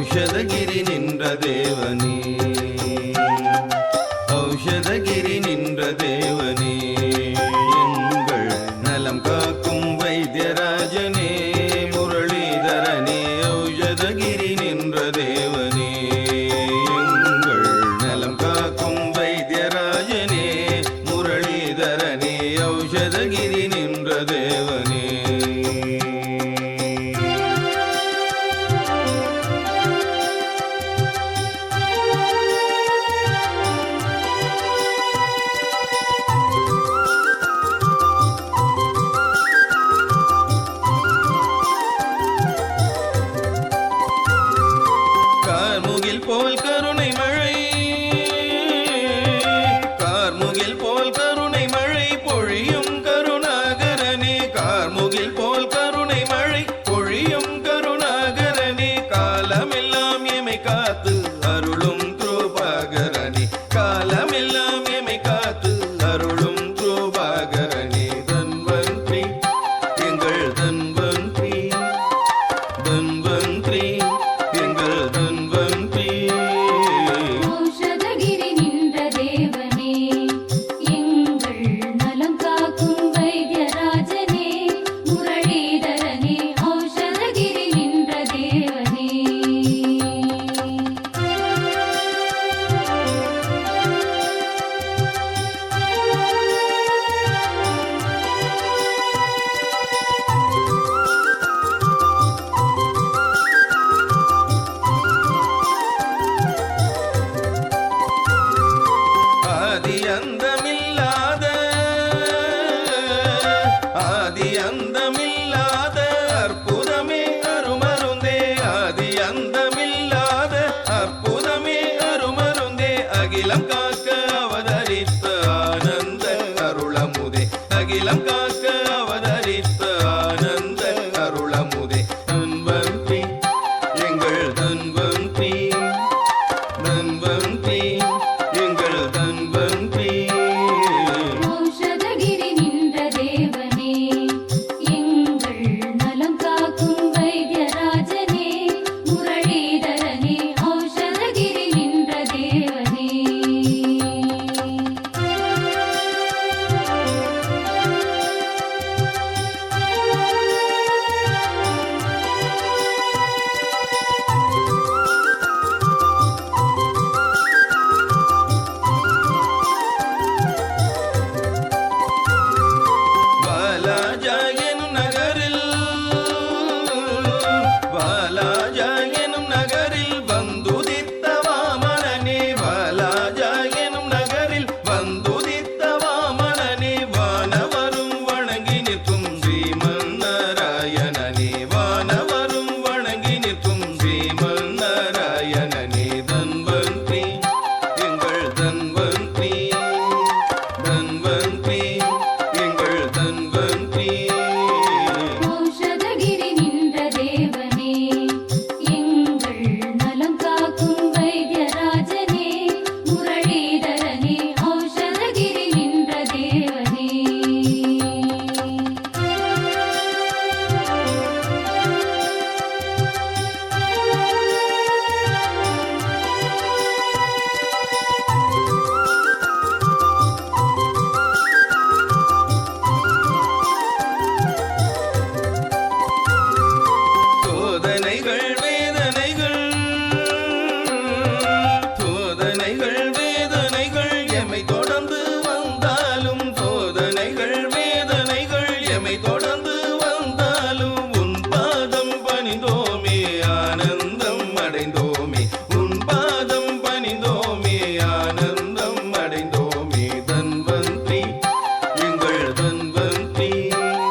ಔಷಧಗಿರಿ ನಿಂದ್ರ ದೇವನೇ. ಔಷಧಗಿರಿ பார்த்து ஆதி அந்தமில்லாத அற்புதமே அருமருந்தே. ஆதி அந்தமில்லாத அற்புதமே அருமருந்தே. அகிலம்